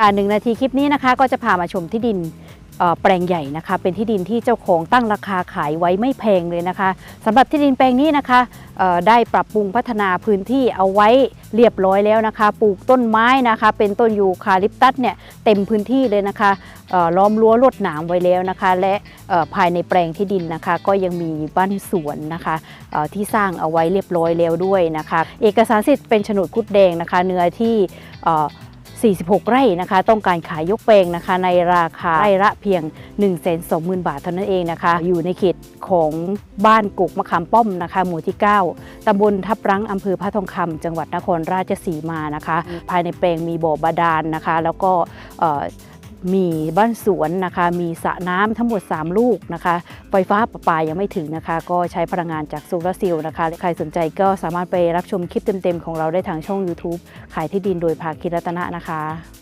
การหนึ่งนาทีคลิปนี้นะคะก็จะพามาชมที่ดินแปลงใหญ่นะคะ เป็นที่ดินที่เจ้าของตั้งราคาขายไว้ไม่แพงเลยนะคะสำหรับที่ดินแปลงนี้นะคะได้ปรับปรุงพัฒนาพื้นที่เอาไว้เรียบร้อยแล้วนะคะ ปลูกต้นไม้นะคะ เป็นต้นยูคาลิปตัสเนี่ยเต็มพื้นที่เลยนะคะล้อมรั้วลวดหนามไว้แล้วนะคะ และภายในแปลงที่ดินนะคะ ก็ยังมีบ้านสวนนะคะที่สร้างเอาไว้เรียบร้อยแล้วด้วยนะคะ เอกสารสิทธิ์เป็นโฉนดคุดแดงนะคะ เนื้อที่ 46 ไร่นะคะ ต้องการขายยกแปลงนะคะ ในราคาไร่ละเพียง 1 2 0 0 0 0 บาทเท่านั้นเองนะคะ อยู่ในเขตของบ้านกุกมะขามป้อมนะคะ หมู่ที่ 9 ตำบลทับรั้งอำเภอพระทองคำจังหวัดนครราชสีมานะคะ ภายในแปลงมีบ่อบาดาลนะคะ แล้วก็เอ่อ มีบ้านสวนนะคะ มีสระน้ำทั้งหมด 3 ลูกนะคะ ไฟฟ้าประปายังไม่ถึงนะคะ ก็ใช้พลังงานจากโซลาร์เซลล์นะคะ ใครสนใจก็สามารถไปรับชมคลิปเต็มๆ ของเราได้ทางช่อง YouTube ขายที่ดินโดยภาคิรัตนะนะคะ